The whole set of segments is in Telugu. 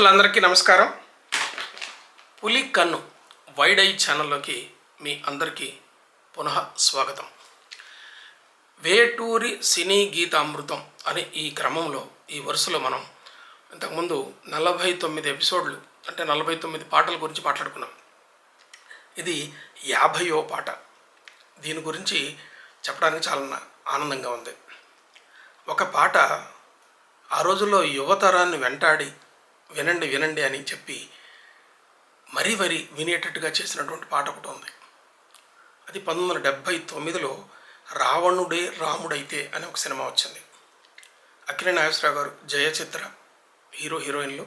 మిత్రులందరికీ నమస్కారం. పులి కన్ను వైడ్ ఐ ఛానల్లోకి మీ అందరికీ పునః స్వాగతం. వేటూరి సినీ గీతామృతం అనే ఈ క్రమంలో ఈ వరుసలో మనం ఇంతకుముందు నలభై తొమ్మిది ఎపిసోడ్లు అంటే నలభై తొమ్మిది పాటల గురించి మాట్లాడుకున్నాం. ఇది యాభయో పాట. దీని గురించి చెప్పడానికి చాలా ఆనందంగా ఉంది. ఒక పాట ఆ రోజుల్లో యువతరాన్ని వెంటాడి వినండి వినండి అని చెప్పి మరీ మరి వినేటట్టుగా చేసినటువంటి పాట ఒకటి ఉంది. అది పంతొమ్మిది వందల డెబ్భై తొమ్మిదిలో రావణుడే రాముడైతే అని ఒక సినిమా వచ్చింది. అఖిల నాగేశ్వరరావు గారు జయచిత్ర హీరో హీరోయిన్లు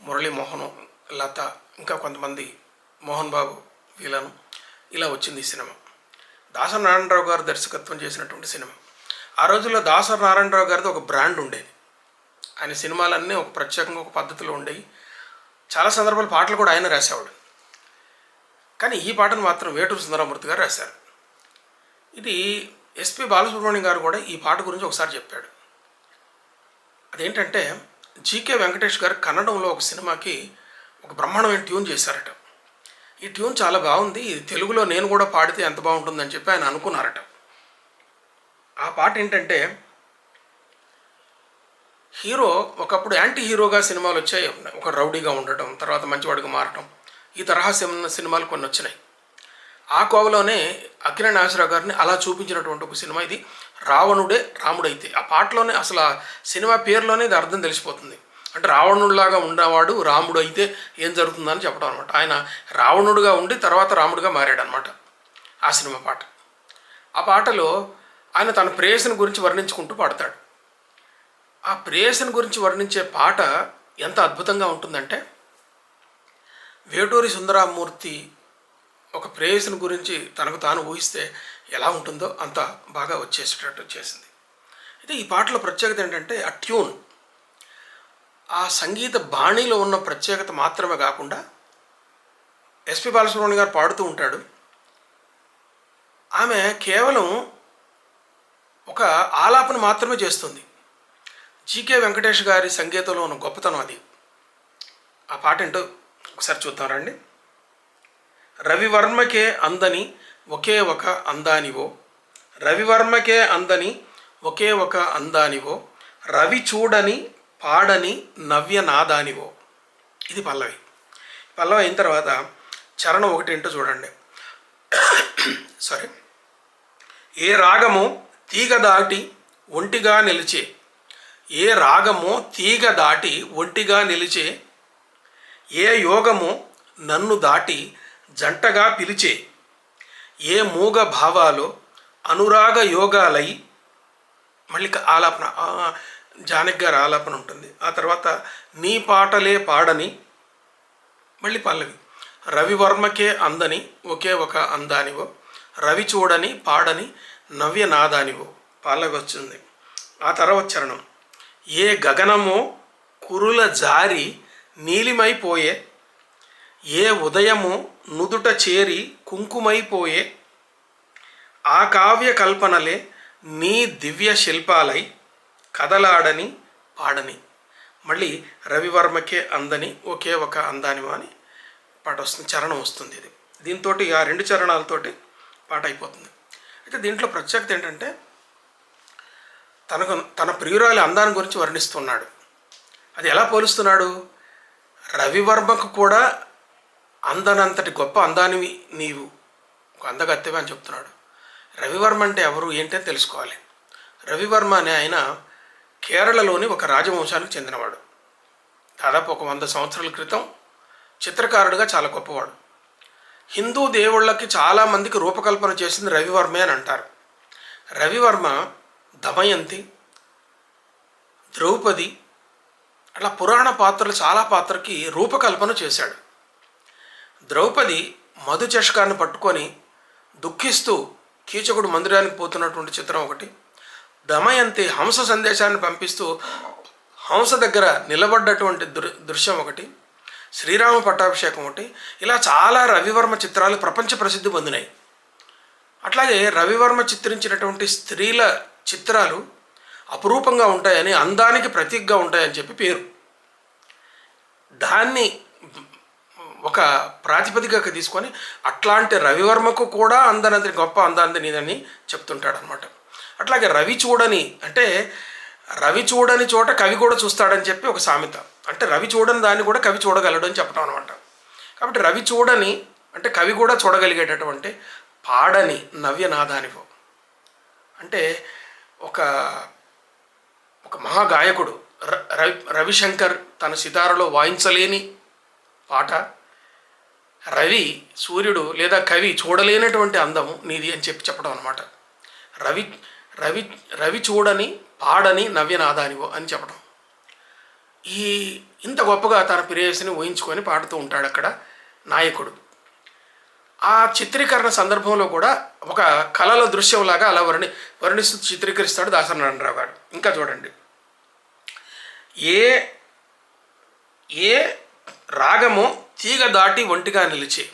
మురళీమోహన్ లత ఇంకా కొంతమంది మోహన్ బాబు వీళ్ళను ఇలా వచ్చింది ఈ సినిమా. దాసరి నారాయణరావు గారు దర్శకత్వం చేసినటువంటి సినిమా. ఆ రోజుల్లో దాసరి నారాయణరావు గారిది ఒక బ్రాండ్ ఉండేది. ఆయన సినిమాలన్నీ ఒక ప్రత్యేకంగా ఒక పద్ధతిలో ఉండేవి. చాలా సందర్భాలు పాటలు కూడా ఆయన రాసేవాడు. కానీ ఈ పాటను మాత్రం వేటూరు సుందరామూర్తి గారు రాశారు. ఇది ఎస్పి బాలసుబ్రహ్మణ్యం గారు కూడా ఈ పాట గురించి ఒకసారి చెప్పాడు. అదేంటంటే జీకే వెంకటేష్ గారు కన్నడంలో ఒక సినిమాకి ఒక బ్రహ్మాండమైన ట్యూన్ చేశారట. ఈ ట్యూన్ చాలా బాగుంది. ఇది తెలుగులో నేను కూడా పాడితే ఎంత బాగుంటుందని చెప్పి ఆయన అనుకున్నారట. ఆ పాట ఏంటంటే హీరో ఒకప్పుడు యాంటీ హీరోగా సినిమాలు వచ్చాయి. ఒక రౌడీగా ఉండటం తర్వాత మంచివాడిగా మారటం. ఈ తరహా సినిమా సినిమాలు కొన్ని వచ్చినాయి. ఆ కోవలోనే అఖిల నాగేశ్వరరావు గారిని అలా చూపించినటువంటి ఒక సినిమా ఇది. రావణుడే రాముడైతే. ఆ పాటలోనే అసలు ఆ సినిమా పేరులోనే ఇది అర్థం తెలిసిపోతుంది. అంటే రావణుడిలాగా ఉన్నవాడు రాముడు అయితే ఏం జరుగుతుందని చెప్పడం అనమాట. ఆయన రావణుడుగా ఉండి తర్వాత రాముడిగా మారాడు అనమాట ఆ సినిమా పాట. ఆ పాటలో ఆయన తన ప్రేయసిని గురించి వర్ణించుకుంటూ పాడతాడు. ఆ ప్రేయసిని గురించి వర్ణించే పాట ఎంత అద్భుతంగా ఉంటుందంటే వేటూరి సుందరామూర్తి ఒక ప్రేయసిని గురించి తనకు తాను ఊహిస్తే ఎలా ఉంటుందో అంత బాగా వచ్చేసేటట్టు చేసింది. అయితే ఈ పాటలో ప్రత్యేకత ఏంటంటే ఆ ట్యూన్. ఆ సంగీత బాణీలో ఉన్న ప్రత్యేకత మాత్రమే కాకుండా ఎస్పి బాలసుబ్రహ్మణ్యం గారు పాడుతూ ఉంటాడు. ఆమె కేవలం ఒక ఆలాపన మాత్రమే చేస్తుంది. జీకే వెంకటేష్ గారి సంగీతంలో ఉన్న గొప్పతనం అది. ఆ పాట ఏంటో ఒకసారి చూద్దాం రండి. రవివర్మకే అందని ఒకే ఒక అందానివో. రవివర్మకే అందని ఒకే ఒక అందానివో. రవి చూడని పాడని నవ్య నాదానివో. ఇది పల్లవి. పల్లవి అయిన తర్వాత చరణం ఒకటి ఏంటో చూడండి. సారీ. ఏ రాగము తీగ దాటి ఒంటిగా నిలిచే ఏ రాగము తీగ దాటి ఒంటిగా నిలిచే ఏ యోగము నన్ను దాటి జంటగా పిలిచే ఏ మూగ భావాలు అనురాగ యోగాలై మళ్ళీ ఆలాపన జానక్ గారి ఆలాపన ఉంటుంది. ఆ తర్వాత నీ పాటలే పాడని మళ్ళీ పల్లవి. రవివర్మకే అందని ఒకే ఒక అందానివో రవి చూడని పాడని నవ్య నాదానివో పల్లవి వచ్చింది ఆ తర్వాత చరణం. ఏ గగనమో కురుల జారి నీలిమైపోయే ఏ ఉదయము నుదుట చేరి కుంకుమైపోయే ఆ కావ్య కల్పనలే నీ దివ్య శిల్పాలై కదలాడని పాడని. మళ్ళీ రవివర్మకే అందని ఒకే ఒక అందానివో అని పాట వస్తుంది చరణం వస్తుంది ఇది. దీంతో ఆ రెండు చరణాలతోటి పాట అయిపోతుంది. అయితే దీంట్లో ప్రత్యేకత ఏంటంటే తనకు తన ప్రియురాలి అందాన్ని గురించి వర్ణిస్తున్నాడు. అది ఎలా పోలుస్తున్నాడు? రవివర్మకు కూడా అందనంతటి గొప్ప అందానివి నీవు ఒక అందగత్తెవి అని చెప్తున్నాడు. రవివర్మ అంటే ఎవరు ఏంటని తెలుసుకోవాలి. రవివర్మ అనే ఆయన కేరళలోని ఒక రాజవంశానికి చెందినవాడు. దాదాపు ఒక వంద సంవత్సరాల క్రితం చిత్రకారుడిగా చాలా గొప్పవాడు. హిందూ దేవుళ్ళకి చాలామందికి రూపకల్పన చేసింది రవివర్మే అని అంటారు. రవివర్మ దమయంతి ద్రౌపది అట్లా పురాణ పాత్రలు చాలా పాత్రకి రూపకల్పన చేశాడు. ద్రౌపది మధు చష్కాన్ని పట్టుకొని దుఃఖిస్తూ కీచకుడు మందిరానికి పోతున్నటువంటి చిత్రం ఒకటి. దమయంతి హంస సందేశాన్ని పంపిస్తూ హంస దగ్గర నిలబడ్డటువంటి దృ దృశ్యం ఒకటి. శ్రీరామ పట్టాభిషేకం ఒకటి. ఇలా చాలా రవివర్మ చిత్రాలు ప్రపంచ ప్రసిద్ధి పొందినాయి. అట్లాగే రవివర్మ చిత్రించినటువంటి స్త్రీల చిత్రాలు అపురూపంగా ఉంటాయని అందానికి ప్రతీకగా ఉంటాయని చెప్పి పేరు. దాన్ని ఒక ప్రాతిపదికగా తీసుకొని అట్లాంటి రవివర్మకు కూడా అందనంత గొప్ప అందాంది నీదని చెప్తుంటాడు అనమాట అట్లాగే రవి చూడని అంటే రవి చూడని చోట కవి కూడా చూస్తాడని చెప్పి ఒక సామెత. అంటే రవి చూడని దాన్ని కూడా కవి చూడగలడు అని చెప్పడం అనమాట. కాబట్టి రవి చూడని అంటే కవి కూడా చూడగలిగేటటువంటి పాడని నవ్యనాదానిపో అంటే ఒక ఒక మహాగాయకుడు ర- రవి రవిశంకర్ తన సితారలో వాయించలేని పాట. రవి సూర్యుడు లేదా కవి చూడలేనటువంటి అందము నీది అని చెప్పి చెప్పడం అనమాట రవి రవి రవి చూడని పాడని నవ్యనాదానివో అని చెప్పడం. ఈ ఇంత గొప్పగా తన ప్రేయసిని ఊహించుకొని పాడుతూ ఉంటాడు అక్కడ నాయకుడు. ఆ చిత్రీకరణ సందర్భంలో కూడా ఒక కళల దృశ్యంలాగా అలా వర్ణి వర్ణిస్తూ చిత్రీకరిస్తాడు దాసనారాయణరావు గారు. ఇంకా చూడండి. ఏ ఏ రాగము తీగ దాటి ఒంటిగా నిలిచి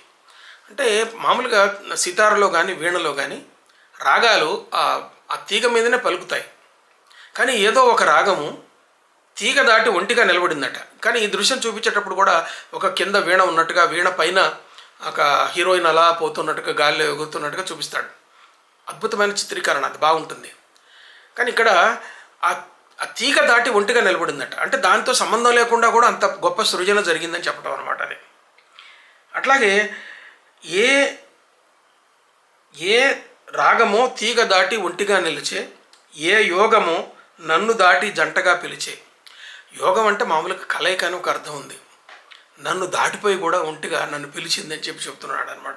అంటే మామూలుగా సితారలో కానీ వీణలో కానీ రాగాలు ఆ తీగ మీదనే పలుకుతాయి. కానీ ఏదో ఒక రాగము తీగ దాటి ఒంటిగా నిలబడిందట. కానీ ఈ దృశ్యం చూపించేటప్పుడు కూడా ఒక కింద వీణ ఉన్నట్టుగా వీణ పైన ఒక హీరోయిన్ అలా పోతున్నట్టుగా గాలిలో ఎగురుతున్నట్టుగా చూపిస్తాడు. అద్భుతమైన చిత్రీకరణ అది బాగుంటుంది. కానీ ఇక్కడ ఆ ఆ తీగ దాటి ఒంటిగా నిలబడిందట. అంటే దాంతో సంబంధం లేకుండా కూడా అంత గొప్ప సృజన జరిగిందని చెప్పడం అనమాట అది. అట్లాగే ఏ ఏ రాగమో తీగ దాటి ఒంటిగా నిలిచే ఏ యోగమో నన్ను దాటి జంటగా పిలిచే. యోగం అంటే మామూలుగా కలయిక అని ఒక అర్థం ఉంది. నన్ను దాటిపోయి కూడా ఒంటిగా నన్ను పిలిచిందని చెప్పి చెప్తున్నాడు అనమాట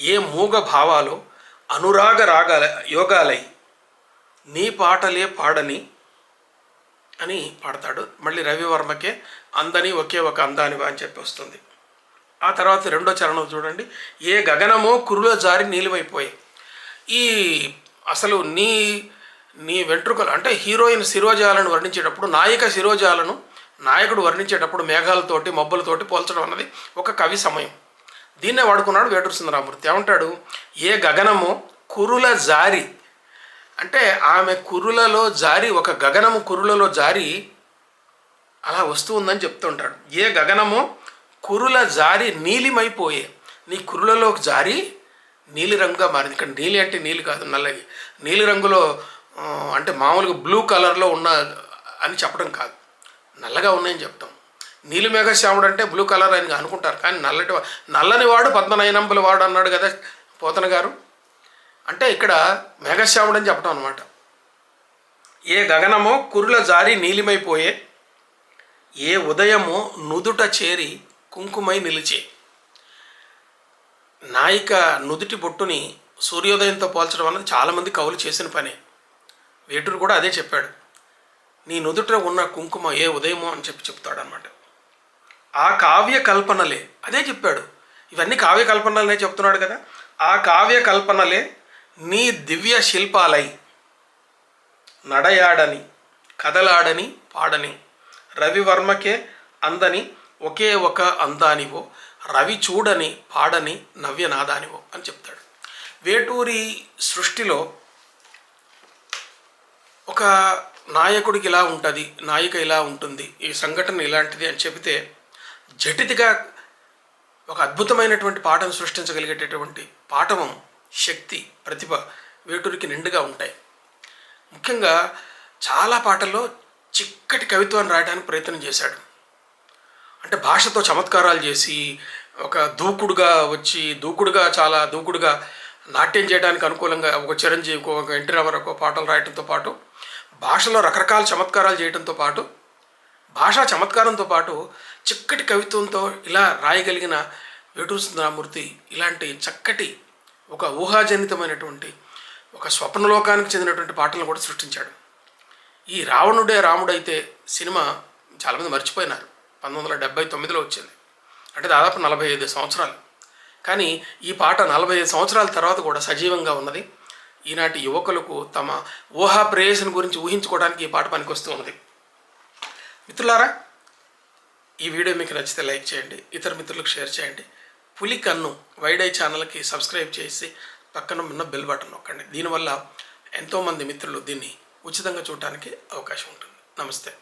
ఏ మూగ భావాలు అనురాగ రాగాల యోగాలై నీ పాటలే పాడని అని పాడతాడు. మళ్ళీ రవివర్మకే అందని ఒకే ఒక అందానివా అని చెప్పి వస్తుంది. ఆ తర్వాత రెండో చరణం చూడండి. ఏ గగనమో కురులో జారి నీలివైపోయాయి ఈ అసలు నీ నీ వెంట్రుకలు అంటే హీరోయిన్ శిరోజాలను వర్ణించేటప్పుడు నాయిక శిరోజాలను నాయకుడు వర్ణించేటప్పుడు మేఘాలతోటి మబ్బులతోటి పోల్చడం అన్నది ఒక కవి సమయం. దీన్నే వాడుకున్నాడు వేటూరు సుందరామూర్తి. ఏమంటాడు? ఏ గగనము కురుల జారి అంటే ఆమె కురులలో జారి ఒక గగనము కురులలో జారి అలా వస్తూ ఉందని చెప్తుంటాడు ఏ గగనము కురుల జారి నీలిమైపోయే నీ కురులలోకి జారి నీలిరంగుగా మారింది. ఇక్కడ నీలి అంటే నీలి కాదు నల్లది నీలిరంగులో అంటే మామూలుగా బ్లూ కలర్లో ఉన్న అని చెప్పడం కాదు. నల్లగా ఉన్నాయని చెప్తాం. నీలి మేఘశ్యాముడు అంటే బ్లూ కలర్ అని అనుకుంటారు. కానీ నల్లటి నల్లని వాడు పద్మనయనంబుల వాడు అన్నాడు కదా పోతన గారు. అంటే ఇక్కడ మేఘశ్యాముడు అని చెప్పడం అనమాట ఏ గగనమో కురుల జారి నీలిమైపోయే ఏ ఉదయమో నుదుట చేరి కుంకుమై నిలిచే. నాయిక నుదుటి బొట్టుని సూర్యోదయంతో పోల్చడం అన్నది చాలామంది కవులు చేసిన పనే. వేటూరు కూడా అదే చెప్పాడు. నీ నుదుట ఉన్న కుంకుమ ఏ ఉదయమో అని చెప్పి చెప్తాడనమాట ఆ కావ్య కల్పనలే అదే చెప్పాడు. ఇవన్నీ కావ్య కల్పనలనే చెప్తున్నాడు కదా. ఆ కావ్య కల్పనలే నీ దివ్య శిల్పాలై నడయాడని కదలాడని పాడని. రవివర్మకే అందని ఒకే ఒక అందానివో రవి చూడని పాడని నవ్యనాదానివో అని చెప్తాడు. వేటూరి సృష్టిలో ఒక నాయకుడికి ఇలా ఉంటుంది నాయిక ఇలా ఉంటుంది ఈ సంఘటన ఇలాంటిది అని చెబితే జటితిగా ఒక అద్భుతమైనటువంటి పాటను సృష్టించగలిగేటటువంటి పాఠవం శక్తి ప్రతిభ వేటూరికి నిండుగా ఉంటాయి. ముఖ్యంగా చాలా పాటల్లో చిక్కటి కవిత్వాన్ని రాయడానికి ప్రయత్నం చేశాడు. అంటే భాషతో చమత్కారాలు చేసి ఒక దూకుడుగా వచ్చి దూకుడుగా చాలా దూకుడుగా నాట్యం చేయడానికి అనుకూలంగా ఒక చిరంజీవికో ఒక ఎన్టీ రామారావుకో పాటలు రాయడంతో పాటు భాషలో రకరకాల చమత్కారాలు చేయడంతో పాటు భాషా చమత్కారంతో పాటు చిక్కటి కవిత్వంతో ఇలా రాయగలిగిన వేటూరు సుందరామూర్తి ఇలాంటి చక్కటి ఒక ఊహాజనితమైనటువంటి ఒక స్వప్నలోకానికి చెందినటువంటి పాటలను కూడా సృష్టించాడు. ఈ రావణుడే రాముడైతే సినిమా చాలామంది మర్చిపోయినారు. పంతొమ్మిది వందల డెబ్బై తొమ్మిదిలో వచ్చింది. అంటే దాదాపు నలభై ఐదు సంవత్సరాలు. కానీ ఈ పాట నలభై ఐదు సంవత్సరాల తర్వాత కూడా సజీవంగా ఉన్నది. ఈనాటి యువకులకు తమ ఊహా ప్రయోజనం గురించి ఊహించుకోవడానికి ఈ పాట పనికొస్తూ ఉంది మిత్రులారా ఈ వీడియో మీకు నచ్చితే లైక్ చేయండి ఇతర మిత్రులకు షేర్ చేయండి. పులి కన్ను వైడై ఛానల్కి సబ్స్క్రైబ్ చేసి పక్కన ఉన్న బెల్ బటన్ నొక్కండి. దీనివల్ల ఎంతోమంది మిత్రులు దీన్ని ఉచితంగా చూడటానికి అవకాశం ఉంటుంది. నమస్తే.